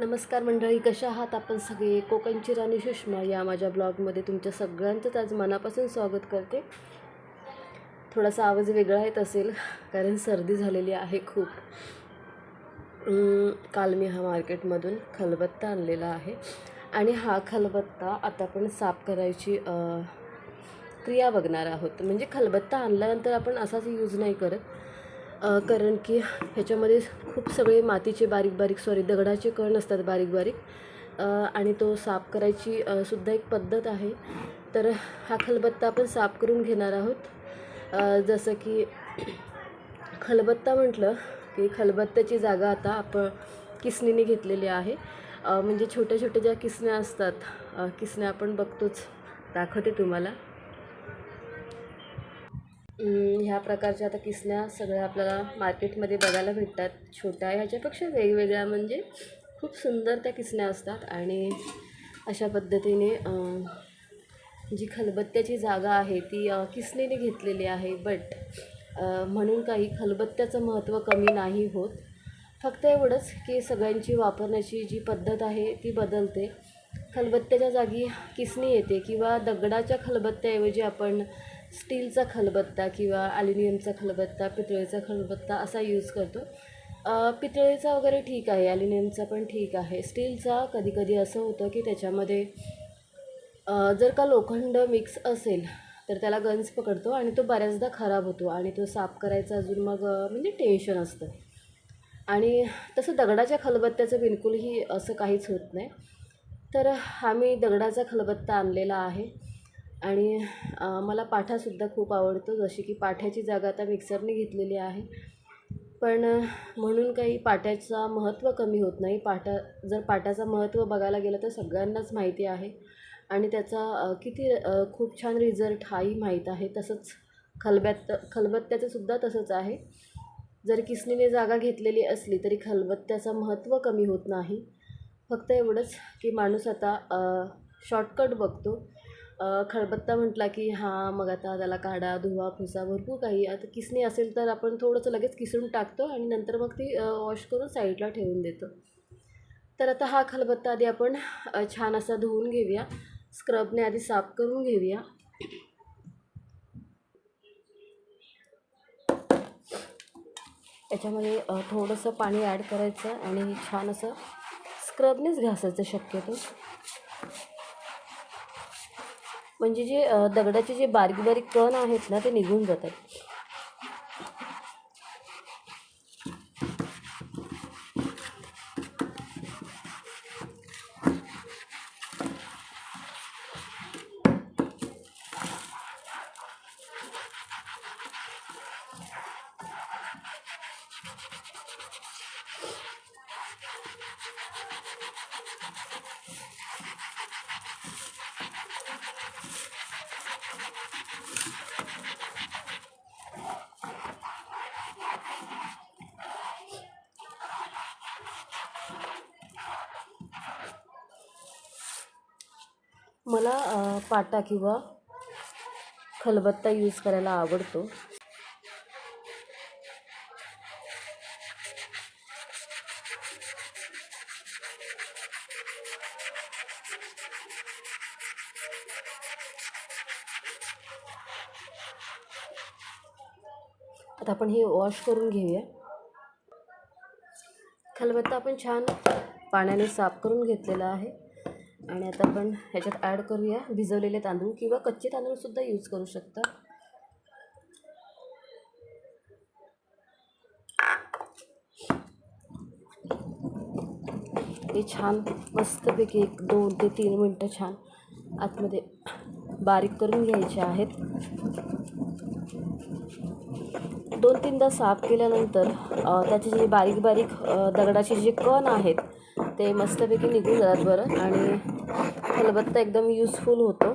नमस्कार मंडळी कशा आहात आपण सगळे? कोकणची राणी सुषमा या माझ्या ब्लॉगमध्ये तुमच्या सगळ्यांचंच आज मनापासून स्वागत करते. थोडासा आवाज वेगळा येत असेल कारण सर्दी झालेली आहे खूप. काल मी हा मार्केटमधून खलबत्ता आणलेला आहे. आणि हा खलबत्ता आता आपण साफ करायची क्रिया बघणार आहोत. म्हणजे खलबत्ता आणल्यानंतर आपण असाच यूज नाही करत. कारण की ह्याच्यामध्ये खूप सगळे मातीचे बारीक बारीक सॉरी दगडाचे कण असतात बारीक बारीक. आणि तो साफ करायची सुद्धा एक पद्धत आहे. तर हा खलबत्ता आपण साफ करून घेणार आहोत. जसं की खलबत्ता म्हटलं की खलबत्त्याची जागा आता आपण किसनीने घेतलेली आहे. म्हणजे छोट्या छोट्या ज्या किसण्या असतात किसण्या आपण बघतोच. दाखवते तुम्हाला. ह्या प्रकारच्या आता किसण्या सगळ्या आपल्याला मार्केटमध्ये बघायला भेटतात. छोट्या ह्याच्यापेक्षा वेगवेगळ्या म्हणजे खूप सुंदर त्या किसण्या असतात. आणि अशा पद्धतीने जी खलबत्त्याची जागा आहे ती किसणीने किसनीने घेतलेली आहे. बट म्हणून काही खलबत्त्याचं महत्त्व कमी नाही होत. फक्त एवढंच की सगळ्यांची वापरण्याची जी पद्धत आहे ती बदलते. खलबत्त्याच्या जागी किसनी येते किंवा दगडाच्या खलबत्त्याऐवजी आपण स्टीलचा खलबत्ता किंवा ॲल्युमिनियमचा खलबत्ता पितळेचा खलबत्ता असा यूज करतो. पितळेचा वगैरे ठीक आहे ॲल्युमिनियमचा पण ठीक आहे. स्टीलचा कधीकधी असं होतं की त्याच्यामध्ये जर का लोखंड मिक्स असेल तर त्याला गंज पकडतो आणि तो बऱ्याचदा खराब होतो आणि तो साफ करायचा अजून मग म्हणजे टेन्शन असतं. आणि तसं दगडाच्या खलबत्त्याचं बिलकुलही असं काहीच होत नाही. तर हा मी दगडाचा खलबत्ता आणलेला आहे. आणि मला पाठासुद्धा खूप आवडतो जशी की पाठ्याची जागा आता मिक्सरने घेतलेली आहे. पण म्हणून काही पाट्याचा महत्त्व कमी होत नाही. पाटा जर पाट्याचं महत्त्व बघायला गेलं तर सगळ्यांनाच माहिती आहे. आणि त्याचा किती खूप छान रिझल्ट हाही माहीत आहे. तसंच खलबत्त खलबत्त्याचंसुद्धा तसंच आहे. जर किसनीने जागा घेतलेली असली तरी खलबत्त्याचं महत्त्व कमी होत नाही. फक्त एवढंच की माणूस आता शॉर्टकट बघतो. अ, खलबत्ता म्हटला की हां मग आता त्याला काढा धुवा फुसा भरपूर काही. आता किसणी असेल तर आपण थोडंसं लगेच किसून टाकतो आणि नंतर मग ती वॉश करून साईडला ठेवून देतो. तर आता हा खलबत्ता आधी आपण छान असा धुवून घेऊया. स्क्रबने आधी साफ करून घेऊया. याच्यामध्ये थोडंसं पाणी ॲड करायचं आणि छान असं स्क्रबनेच घासायचं शक्यतो. म्हणजे जे दगडाचे जे बारीक बारीक कण आहेत ना ते निघून जातात. मला पाटा किंवा खलबत्ता यूज करायला आवडतो. आता आपण हे वॉश करून घेऊया. खलबत्ता आपण छान पाण्याने साफ करून घेतलेला आहे. आणि आता आपण ह्याच्यात ॲड करूया. भिजवलेले तांदूळ किंवा कच्चे तांदूळसुद्धा यूज करू शकता. ते छान मस्तपैकी एक दोन ते तीन मिनटं छान आतमध्ये बारीक करून घ्यायचे आहेत. दोन तीनदा साफ केल्यानंतर त्याचे जे बारीक बारीक दगडाचे जे कण आहेत ते मस्तपैकी निघून जातात बरं. आणि खलबत्ता एकदम यूजफुल होतो.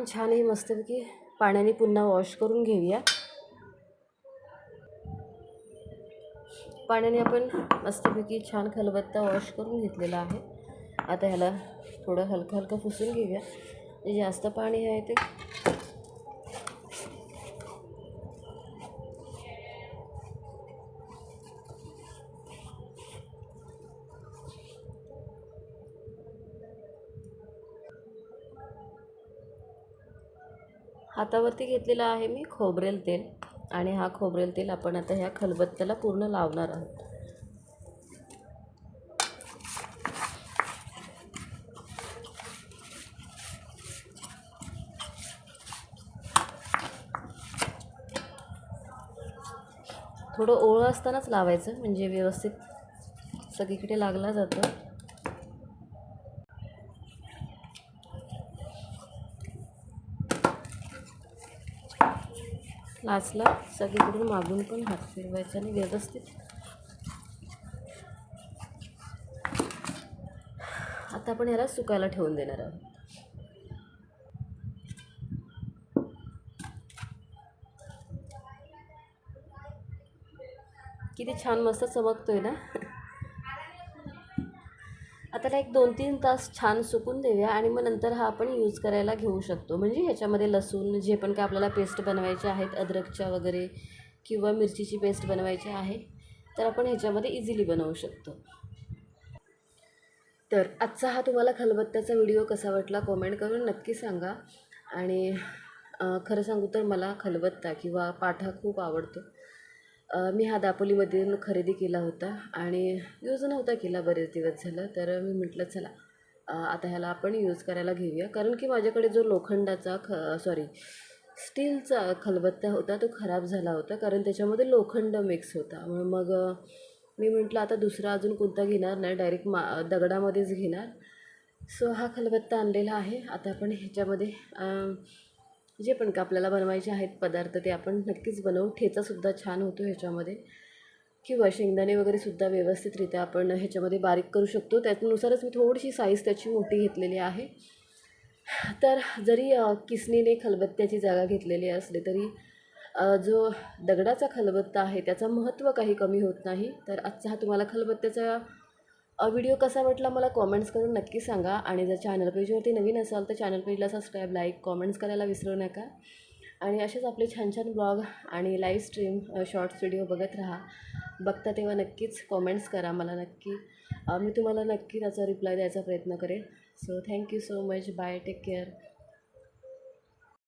आपण छान हे मस्तपैकी पाण्याने पुन्हा वॉश करून घेऊया. पाण्याने आपण मस्तपैकी छान खलबत्ता वॉश करून घेतलेला आहे. आता ह्याला थोडं हलकं हलकं पुसून घेऊया. जे जास्त पाणी आहे ते हातावरती घेतलेलं आहे मी खोबरेल तेल आणि हा खोबरेल तेल आपण आता ह्या खलबत्त्याला पूर्ण लावणार आहोत. थोडं ओळं असतानाच लावायचं म्हणजे व्यवस्थित सगळीकडे लागला जातं. लाचला सगळीकडून मागून पण हात फिरवायचा आणि व्यवस्थित. आता आपण ह्याला सुकायला ठेवून देणार आहोत. किती छान मस्त चमकतोय ना? आता त्याला एक दोन तीन तास छान सुकून देऊया आणि मग नंतर हा आपण यूज करायला घेऊ शकतो. म्हणजे ह्याच्यामध्ये लसूण जे पण काय आपल्याला पेस्ट बनवायचे आहेत अद्रकच्या वगैरे किंवा मिरचीची पेस्ट बनवायची आहे तर आपण ह्याच्यामध्ये इझिली बनवू शकतो. तर आजचा हा तुम्हाला खलबत्त्याचा व्हिडिओ कसा वाटला कॉमेंट करून नक्की सांगा. आणि खरं सांगू तर मला खलबत्ता किंवा पाठा खूप आवडतो. मी हा दापोलीमधून खरेदी केला होता आणि यूज नव्हता केला बरेच दिवस झालं. तर मी म्हटलं चला आता ह्याला आपण यूज करायला घेऊया. कारण की माझ्याकडे जो लोखंडाचा ख सॉरी स्टीलचा खलबत्ता होता तो खराब झाला होता. कारण त्याच्यामध्ये लोखंड मिक्स होता. मग मी म्हटलं आता दुसरा अजून कोणता घेणार नाही. डायरेक्ट मा दगडामध्येच घेणार. सो हा खलबत्ता आणलेला आहे. आता आपण ह्याच्यामध्ये जे पण का आपल्याला बनवायचे आहेत पदार्थ ते आपण नक्कीच बनवू. ठेचासुद्धा छान होतो ह्याच्यामध्ये. किंवा शेंगदाणे वगैरेसुद्धा व्यवस्थितरित्या आपण ह्याच्यामध्ये बारीक करू शकतो. त्यानुसारच मी थोडीशी साईज त्याची मोठी घेतलेली आहे. तर जरी किसनीने खलबत्त्याची जागा घेतलेली असली तरी जो दगडाचा खलबत्ता आहे त्याचं महत्त्व काही कमी होत नाही. तर आजचा हा तुम्हाला खलबत्त्याचा व्हिडिओ कसा वाटला मला कॉमेंट्स करून नक्की सांगा. आणि जर चॅनल पेजवरती नवीन असाल तर चॅनल पेजला सबस्क्राईब लाईक कॉमेंट्स करायला विसरू नका. आणि असेच आपले छान छान ब्लॉग आणि लाईव्ह स्ट्रीम शॉर्ट्स व्हिडिओ बघत राहा. बघता तेव्हा नक्कीच कॉमेंट्स करा मला नक्की. मी तुम्हाला नक्की त्याचा रिप्लाय द्यायचा प्रयत्न करेन. So thank you so much bye take care